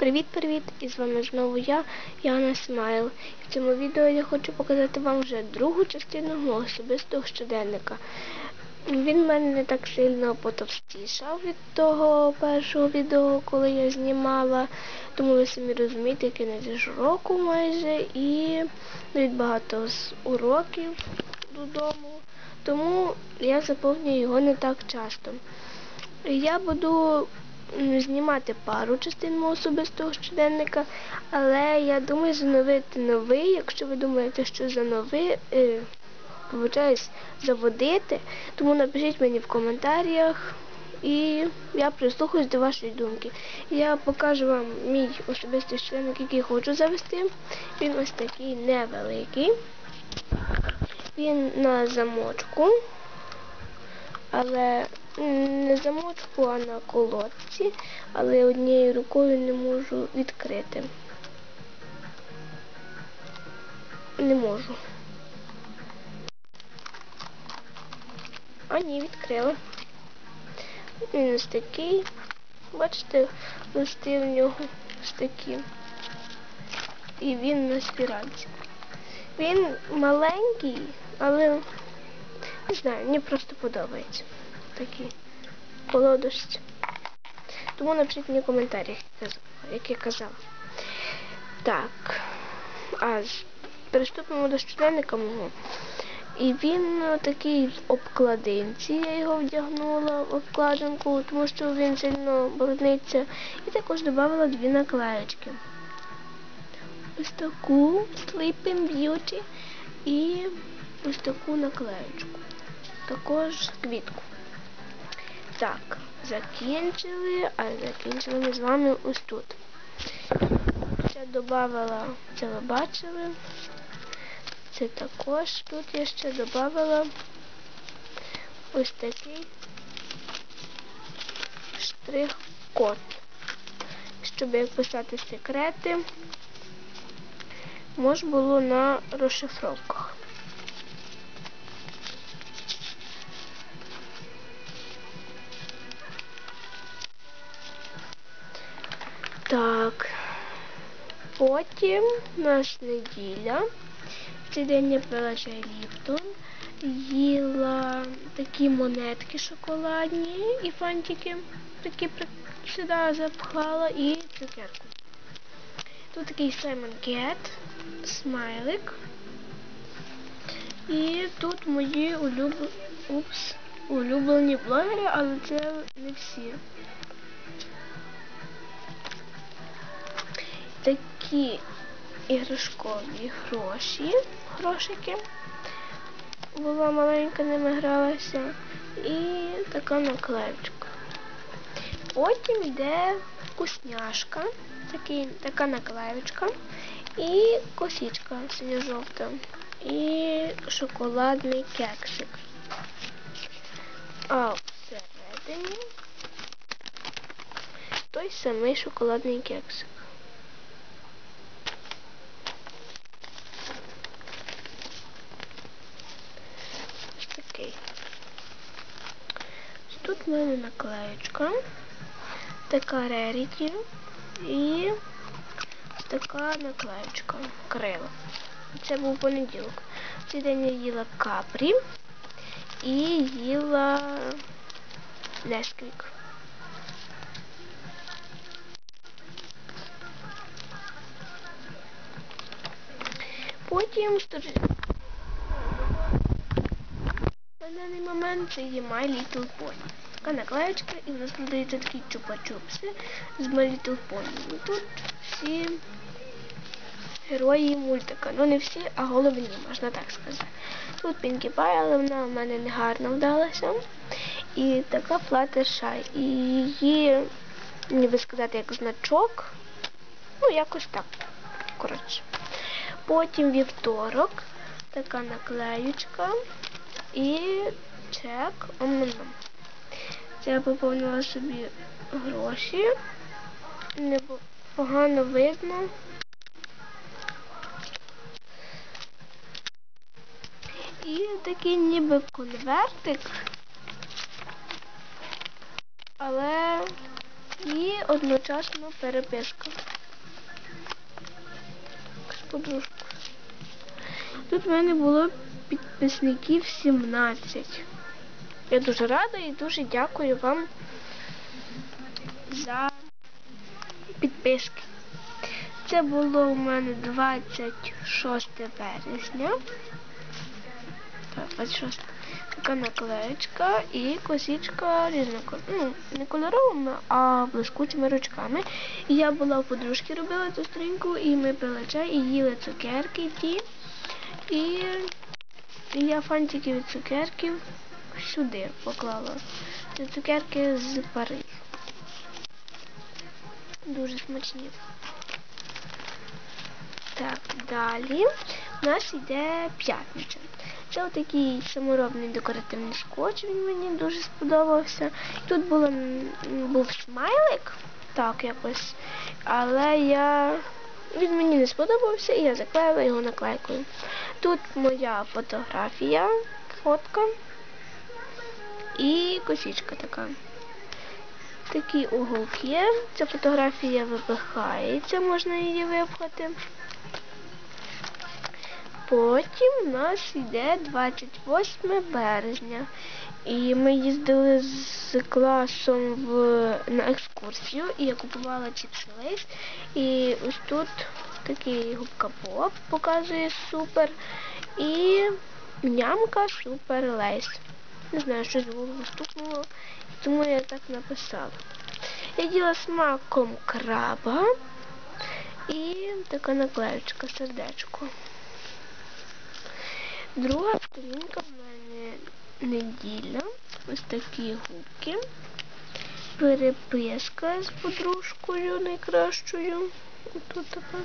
Привіт-привіт! І з вами знову я, Яна Смайл. І в цьому відео я хочу показати вам вже другу частину мого особистого щоденника. Він в мене не так сильно потовстішав від того першого відео, коли я знімала. Тому ви самі розумієте, який кінець року майже і навіть багато уроків додому. Тому я заповнюю його не так часто. Я буду знімати пару частин мого особистого щоденника, але я думаю зановити новий. Якщо ви думаєте, що за новий, е, вибачаюсь, заводити, тому напишіть мені в коментарях. І я прислухаюсь до вашої думки. Я покажу вам мій особистий щоденник, який хочу завести. Він ось такий невеликий. Він на замочку, але не замочку, а на колодці, але однією рукою не можу відкрити. Не можу. А ні, відкрила. Він ось такий. Бачите, листи в нього ось такі. І він на спіральці. Він маленький, але не знаю, мені просто подобається такі колодочці. Тому напишіть мені в коментарях, як я казала. Так. А приступимо до щоденника мого. І він такий в обкладинці, я його вдягнула в обкладинку, тому що він сильно брудниться. І також додала дві наклеєчки. Ось таку Sleeping Beauty і ось таку наклеєчку. Також квітку. Так, закінчили, а закінчили ми з вами ось тут. Ще додавала, це ви бачили. Це також тут я ще додавала ось такий штрих-код, щоб як писати секрети, можна було на розшифровках. Так, потім у нас неділя. В цей день я пила чай Ліптон, їла такі монетки шоколадні і фантики, такі сюди запхала і цукерку. Тут такий Simon Cat, смайлик. І тут мої улюб... Упс, улюблені блогери, але це не всі. Такі іграшкові гроші, грошики. Була маленька, ними гралася. І така наклеючка. Потім йде вкусняшка, такий, така наклеючка і косічка синьо-жовта. І шоколадний кексик. А всередині той самий шоколадний кексик. такий. Тут в мене наклеєчка, така Rarity і така наклеєчка крила. Це був понеділок. Цей день я їла капрі і їла Несквік. Потім на даний момент це є My Little Pony. Така наклеєчка і в нас надається такі чупа-чупси з Little І тут всі герої мультика. Ну не всі, а головні, можна так сказати. Тут Pinkie Pie, але вона в мене не гарно вдалася. І така Fluttershy. І її, ніби сказати, як значок. Ну, якось так. Коротше. Потім вівторок. Така наклеючка. І чек. Омном. Це я поповнила собі гроші. Не погано видно. І такий ніби конвертик. Але і одночасно переписка. З подружкою. Тут в мене було підписників 17. Я дуже рада і дуже дякую вам за підписки. Це було у мене 26 березня. Так, 26. Така наклеєчка і косичка різнокольорова. Ну, не кольоровими, а блискучими ручками. І я була у подружки, робила цю сторінку, і ми пили чай, і їли цукерки ті. І, і я фантики від цукерків сюди поклала. Цукерки з Парижу. Дуже смачні. Так, далі у нас йде п'ятниця. Це отакий саморобний декоративний скотч, він мені дуже сподобався. Тут було, був смайлик, так якось, але я, він мені не сподобався і я заклеїла його наклейкою. Тут моя фотографія, фотка і косичка така. Такі уголки. Ця фотографія випихається, можна її випхати. Потім у нас йде 28 березня. І ми їздили з класом в, на екскурсію, і я купувала чіпси. І ось тут такий губка Боб показує супер. І нямка супер лейс. Не знаю, що з голову стукнуло, тому я так написала. Я діла смаком краба і така наклеючка, сердечко. Друга сторінка в мене неділя. Ось такі губки. Переписка з подружкою найкращою. Тут така.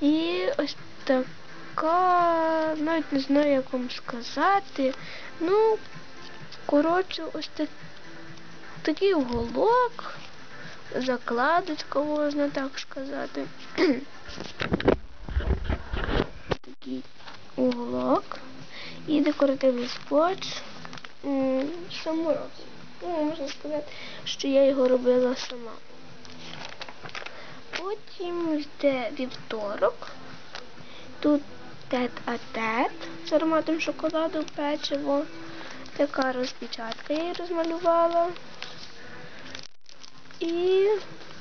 І ось така, навіть не знаю, як вам сказати. Ну, коротше, ось так, такий уголок, закладочка, можна так сказати. такий уголок і декоративний скотч саморобний. Ну, можна сказати, що я його робила сама. Потім йде вівторок. Тут тет-а-тет з ароматом шоколаду, печиво. Така розпечатка її розмалювала. І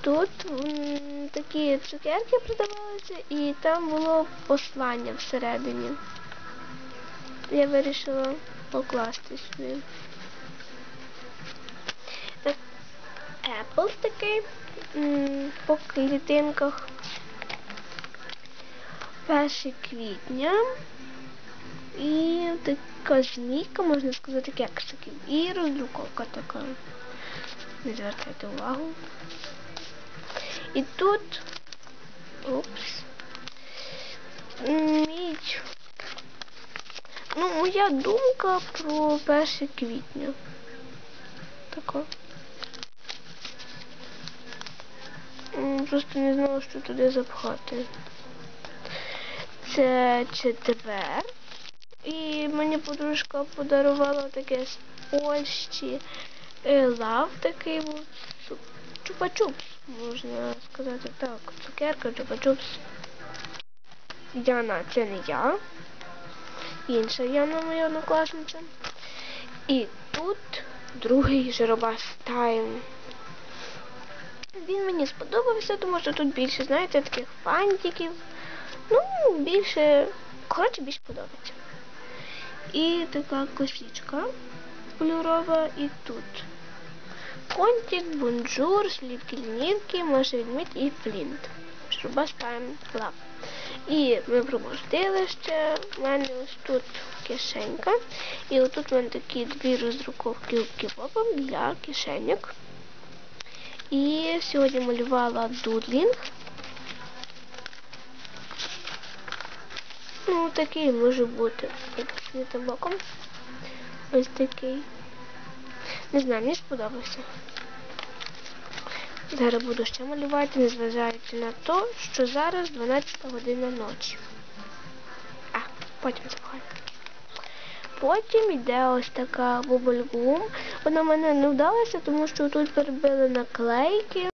тут такі цукерки продавалися, і там було послання всередині. Я вирішила покласти сюди. Так, Apple такий по клітинках. 1 квітня. І така змійка, можна сказати, кексиків. І роздруковка така. Не звертайте увагу. І тут упс. Мій. Ну, моя думка про 1 квітня. Така. Просто не знала, що туди запхати. Це четвер. І мені подружка подарувала таке з Польщі. Е, Лав такий. Чупа-чупс, можна сказати так. Цукерка, чупа-чупс. Яна, це не я. Інша Яна моя однокласниця. І тут другий жиробас тайм. Він мені сподобався, тому що тут більше, знаєте, таких фантиків. Ну, більше, коротше, більше подобається. І така косичка кольорова і тут. Контик, бонжур, слівки лінівки, Маша Відмідь і флінт. Шрубас Тайм Лав. І ми промостили ще. У мене ось тут кишенька. І отут у мене такі дві роздруковки кіпопом для кишеньок. І сьогодні малювала дудлінг. Ну, такий може бути. Як світа боком. Ось такий. Не знаю, мені сподобався. Зараз буду ще малювати, незважаючи на те, що зараз 12 година ночі. А, потім запхаю. Потім йде ось така бубльгум. Вона в мене не вдалася, тому що тут перебили наклейки.